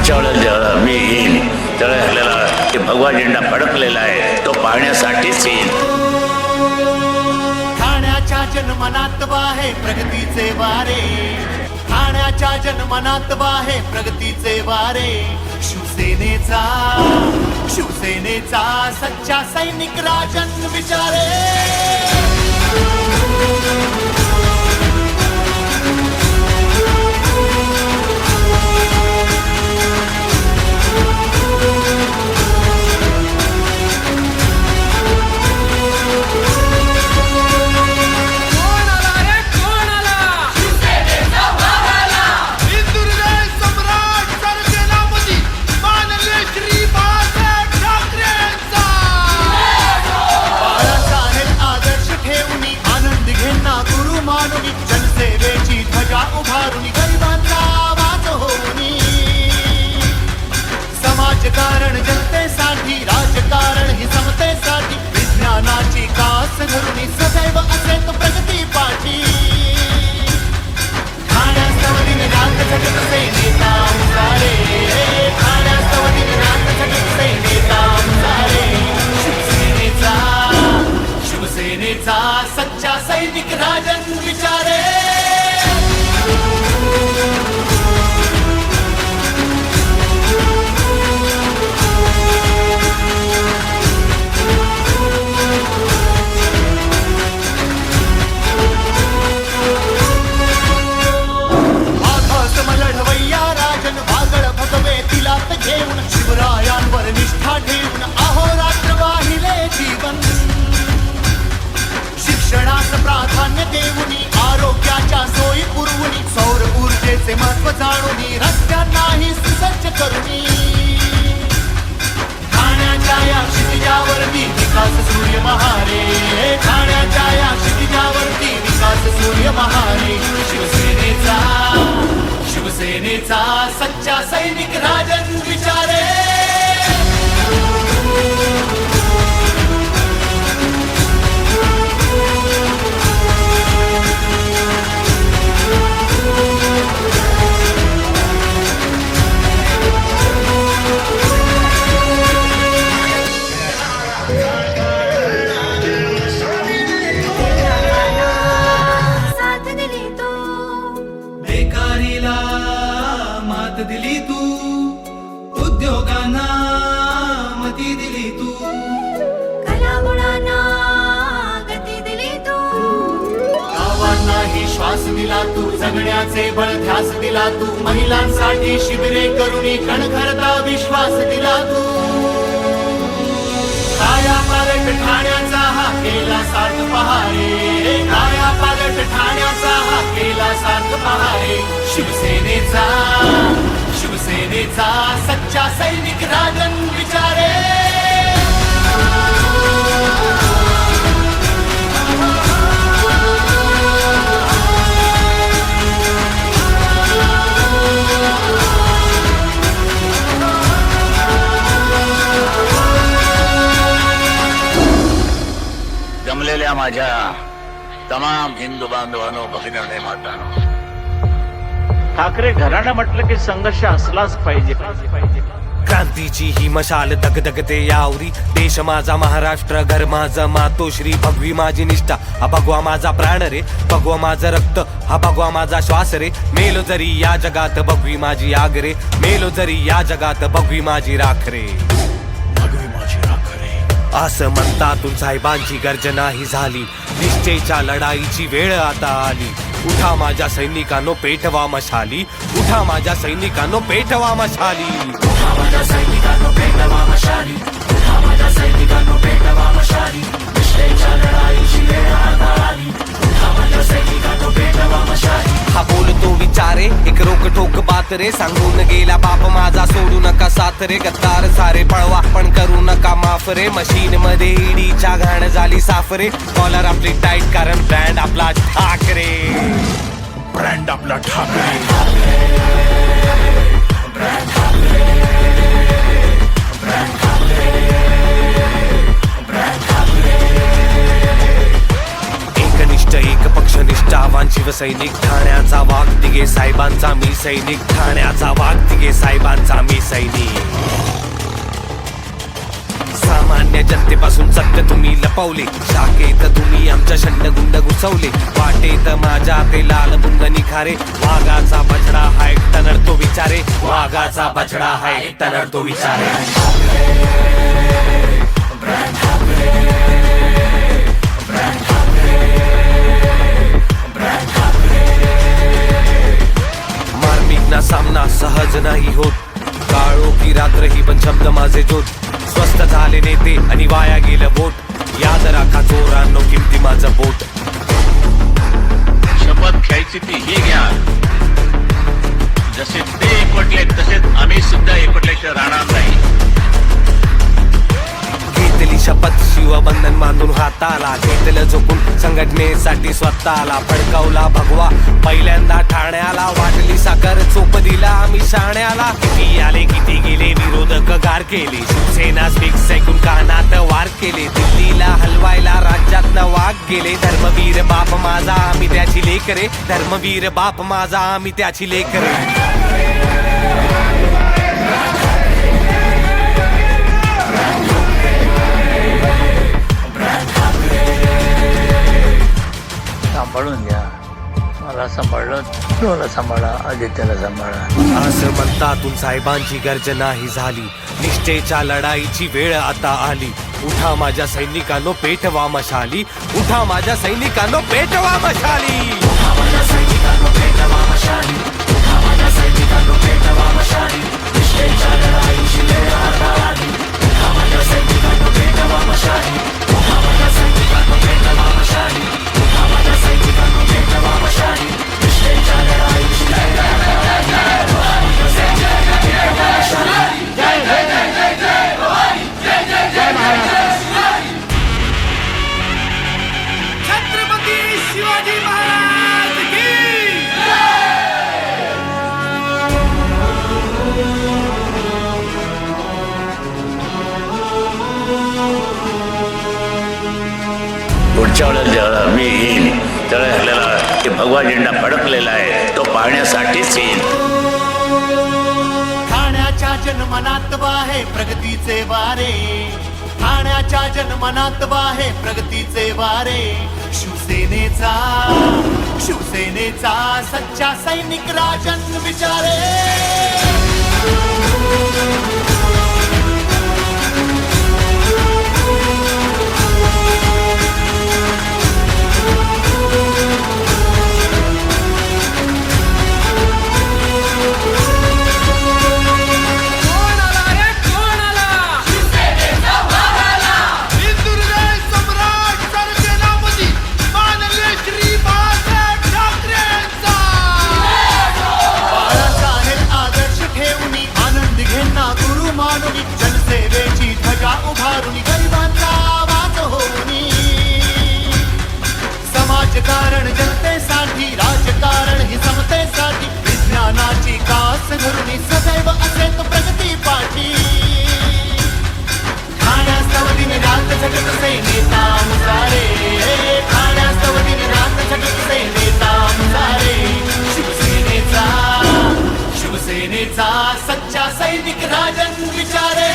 पुढच्या वेळेला जेव्हा मी येईन. त्यावेळेला आपल्याला ते भगवा झेंडा फडकलेला आहे. तो पाहण्यासाठीच येईन. ठाण्याच्या जनमनात वाहे प्रगतीचे वारे. ठाण्याच्या जनमनात वाहे प्रगतीचे वारे. शिवसेनेचा शिवसेनेचा सच्चा सैनिक राजन विचारे. महारे शिवसेनेचा शिवसेनेचा सच्चा सैनिक राजन विचारे. श्वास दिला तू जगण्याचे बळ ध्यास दिला तू महिलांसाठी शिबिरे करुणी कणखरता विश्वास दिला तू. काया पालट ठाण्याचा हा केला सार्थ पहारे. काया पालट ठाण्याचा हा केला सार्थ पहारे. शिवसेनेचा शिवसेनेचा सच्चा सैनिक राजन विचारे. तमाम हिंदू बांधवांनो भगिनी मातानो. ठाकरे घराणं म्हटलं की संघर्ष असलाच पाहिजे. क्रांतीची ही मशाल दगदगते यावरी. देश माझा महाराष्ट्र घर माझं मातोश्री. भगवी माझी निष्ठा हा भगवा माझा प्राण रे. भगवा माझं रक्त हा भगवा माझा श्वास रे. मेलो जरी या जगात भगवी माझी आग रे. मेलो जरी या जगात भगवी माझी राख रे. असं म्हणतातून साहेबांची गर्जना ही झाली. निश्चयच्या लढाईची वेळ आता आली. उठा माझ्या सैनिकांनो पेटवा मशाली. उठा माझ्या सैनिकांनो पेटवा मशाली. हा बोलतो विचारे एक रोक ठोक बात रे. सांगून गेला बाप माझा सोडू नका साथ रे. गद्दार सारे पळवा पण करू नका माफ रे. मशीन मध्ये इडीच्या घाण झाली साफ रे. कॉलर आपली टाईट कारण ब्रँड आपला ठाकरे ब्रँड आपला ठाकरे सैनिक ठाण्याचा वाघ दिगे साहेबांचा मी सैनिक. ठाण्याचा वाघ दिगे साहेबांचा मी सैनिक. सामान्य जनतेपासून सत्य तुम्ही लपवले. शाखेत तुम्ही आमच्या शंडगुंड घुसवले. वाटेत माझ्या ते लाल बुंद निखारे. वाघाचा बछडा हाय टनर तो विचारे. वाघाचा बछडा हाय टनर तो विचारे. परिस्थिती ही घ्या. जसे ते एकवटले तसेच आम्ही सुद्धा एकवटल्याशिवाय राहणार नाही. घेतली शपथ शिवबंधन बांधून हाताला घेतलं झोपून संघटनेसाठी स्वतःला फडकावला भगवा. पहिल्यांदा ठाण्याला वाटली साखर चोप दिला आम्ही शाण्याला. किती आले किती केली. शिवसेना स्पीक्स ऐकून कानात वार केले. दिल्लीला हलवायला राज्यात वाघ गेले. धर्मवीर बाप माझा आम्ही त्याची लेकरे. धर्मवीर बाप माझा आम्ही त्याची लेकरे. सांभाळून घ्या. मला सांभाळलं. तुला सांभाळा आदित्याला सांभाळा. असं म्हणतातून साहेबांची गर्जना ही झाली. निष्ठेच्या लढाईची वेळ आता आली. उठा माझ्या सैनिकांनो पेटवा मशाली. उठा माझ्या सैनिकांनो पेटवा मशाली. पुढच्या वेळेला जेव्हा मी येईन त्यावेळेला आपल्याला ते भगवा झेंडा फडकलेला आहे. तो पाहण्यासाठीच येईल ठाण्याच्या जनमनात वाहे प्रगतीचे वारे. ठाण्याच्या जनमनात वाहे प्रगतीचे वारे. शिवसेनेचा शिवसेनेचा सच्चा सैनिक राजन विचारे सैनिक राजन विचारे।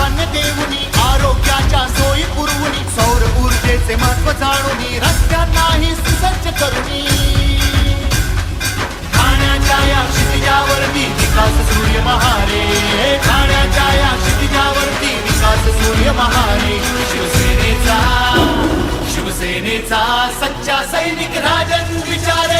प्राधान्य देऊनी आरोग्याच्या सोयी पुरवणी सौर ऊर्जेचे महत्त्व जाणून रस्त्यांनाही सुसज्ज करुणी ठाण्याच्या या क्षितिजावरती विकास सूर्य महारे. ठाण्याच्या या क्षितिजावरती विकास सूर्य महारे. शिवसेनेचा शिवसेनेचा सच्चा सैनिक राजन विचारे.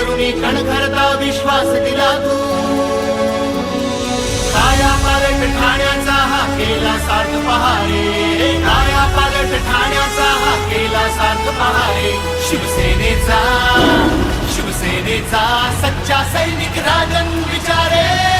करुणी खणखरता विश्वास दिला तू. काया पालट ठाण्याचा हा केला सात पहारे. काया पालट ठाण्याचा हा केला सात पहारे. शिवसेनेचा शिवसेनेचा सच्चा सैनिक राजन विचारे.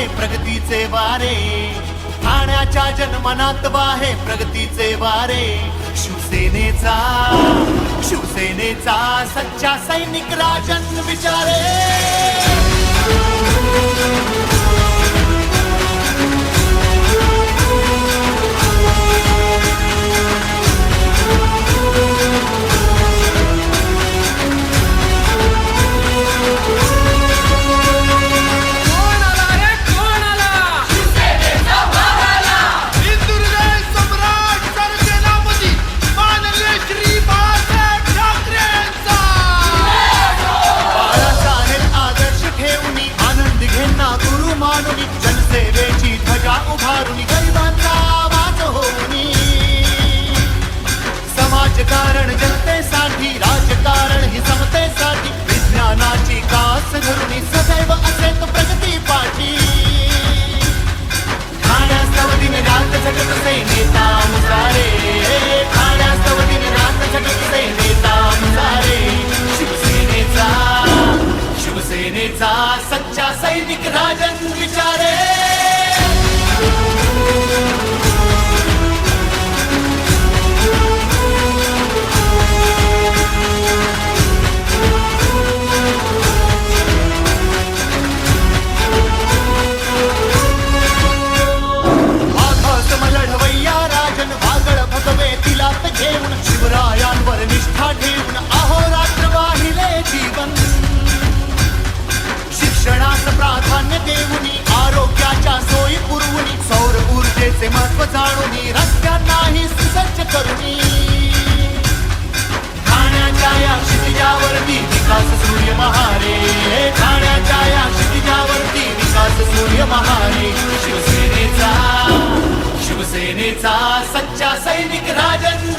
आहे प्रगतीचे वारे. ठाण्याच्या जन्मनात वाहे प्रगतीचे वारे. शिवसेनेचा शिवसेनेचा सच्चा सैनिक राजन विचारे. सच्चा सैनिक राजन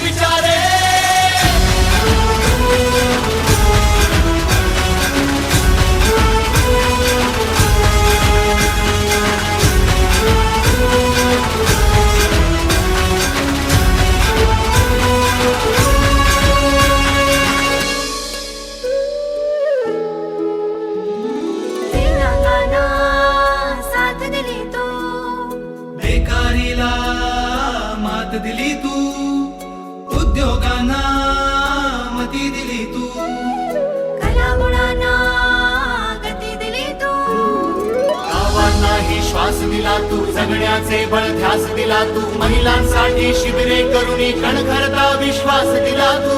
ती शिबिरे करुणी खणखरता विश्वास दिला तू.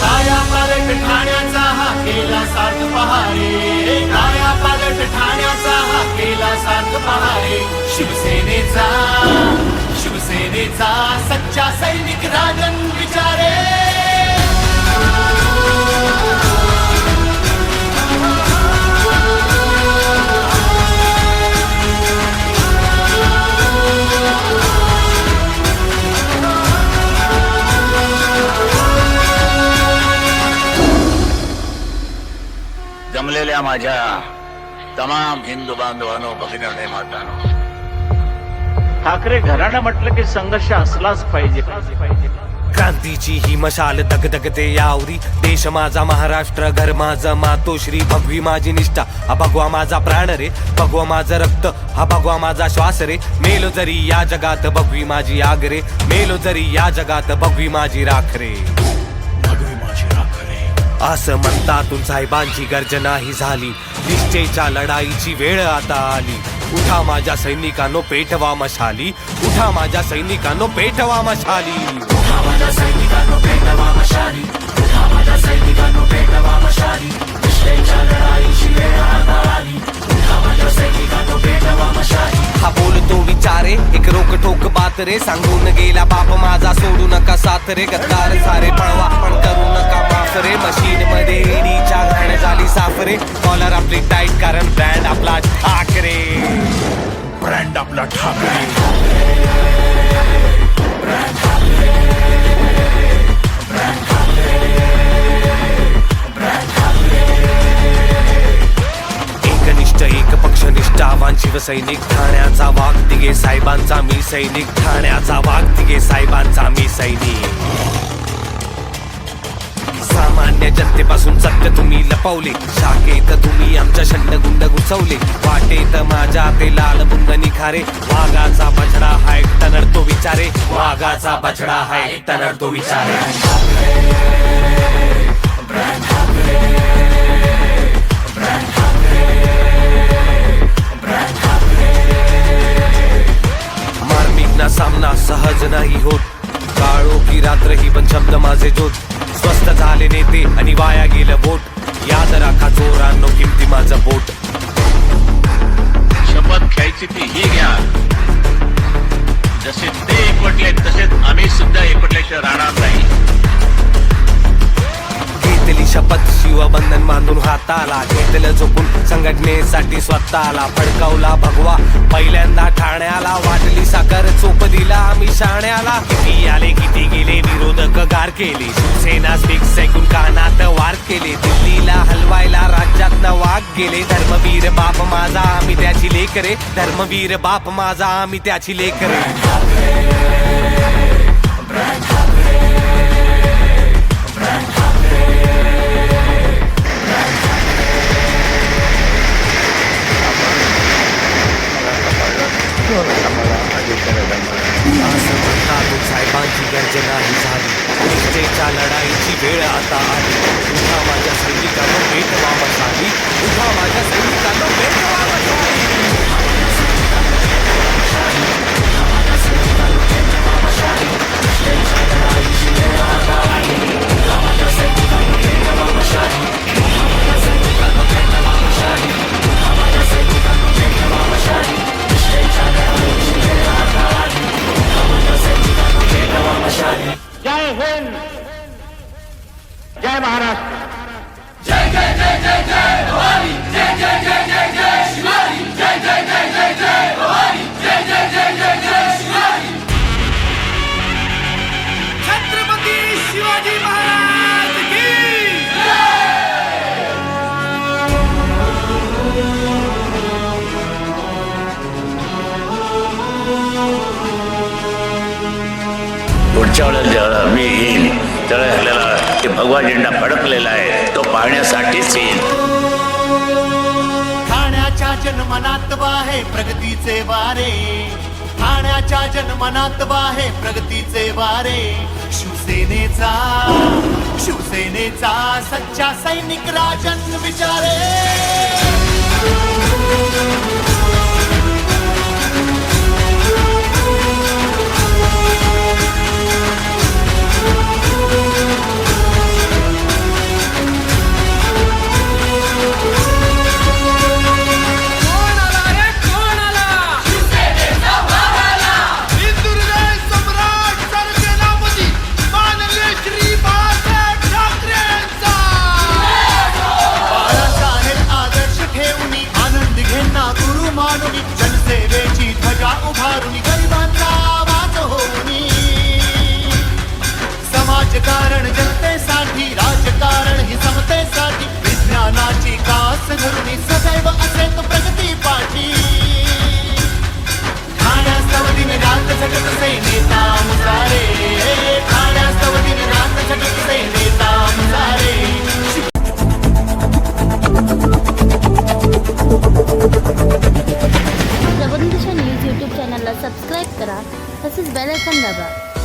काया पालट ठाण्याचा हा केला सात पहारे. काया पालट ठाण्याचा हा केला सात पहारे. शिवसेनेचा शिवसेनेचा सच्चा सैनिक राजन विचारे. जमलेल्या माझ्या तमाम हिंदू बांधवानो भगिनी मातानो. ठाकरे घराणं म्हटलं की संघर्ष असलाच पाहिजे. क्रांतीची ही मशाल दगदगते यावरी. देश माझा महाराष्ट्र घर माझं मातोश्री. भगवी माझी निष्ठा हा भगवा माझा प्राण रे. भगवा माझं रक्त हा भगवा माझा श्वास रे. मेलो जरी या जगात भगवी माझी आग रे. मेलो जरी या जगात भगवी माझी राख रे. असं म्हणतातून साहेबांची गर्जना ही झाली. निश्चयच्या लढाईची वेळ आता आली. उठा माझ्या सैनिकांनो पेटवा मशाली. उठा माझ्या सैनिकांनो पेटवा मशाली. हा बात रे सांगून गेला बाप माझा सोडू नका साथ रे गद्दार सारे पळवा पण करू नका माफ रे मशीन मध्ये घाण झाली साफ रे कॉलर आपली टाईट कारण ब्रँड आपला ठाकरे. ब्रँड आपला ठाकरे. पक्षनिष्ठ आव्हान शिवसैनिक ठाण्याचा वाघ तिघे साहेबांचा मी सैनिक. ठाण्याचा वाघ तिघे साहेबांचा मी सैनिक. सामान्य जनतेपासून सत्य तुम्ही लपवले. शाखेत तुम्ही आमच्या शंड गुंड घुसवले. वाटेत माझ्या ते लाल बुंद निखारे. वाघाचा बछडा हाय टनर तो विचारे. वाघाचा बछडा हाय टनर तो विचारे. मार्मिक ना सामना सहज नाही होत. काळो की रात्र ही पण शब्द माझे जोत. स्वस्त झाले नेते आणि वाया गेलं बोट. याद राखा चोरांनो किमती माझं बोट. शपथ घ्यायची ती ही घ्या. जसे ते एकवटले तसेच आम्ही सुद्धा एकवटल्याशिवाय राहणार नाही. घेतली शपथ. शिवबंधन बांधून हाताला घेतलं झोपून संघटनेसाठी स्वतःला फडकावला भगवा. पहिल्यांदा ठाण्याला वाटली साखर चोप दिला आम्ही शाण्याला. किती आले किती गेले विरोधक गार केले. शिवसेना फिक्स ऐकून कानात वार केले. दिल्लीला हलवायला राज्यात वाघ गेले. धर्मवीर बाप माझा आम्ही त्याची लेकरे. धर्मवीर बाप माझा आम्ही त्याची लेकरे. जय महाराष्ट्र छत्रपती शिवाजी महाराज की पुढच्या वेळेला मी येईल त्यावेळेला की भगवा झेंडा फडकलेला आहे तो पाहण्यासाठीच येईल ठाण्याच्या जनमनात वाहे प्रगतीचे वारे. ठाण्याच्या जनमनात वाहे प्रगतीचे वारे. शिवसेनेचा शिवसेनेचा सच्चा सैनिक राजन विचारे धरून सदैव असेल तो प्रगती पाठी ठाण्यास्तव दिन रात झटत से नेता मुसारे ठाण्यास्तव दिन रात यूट्यूब चॅनलला सबस्क्राईब करा तसेच बेल आयकॉन दाबा.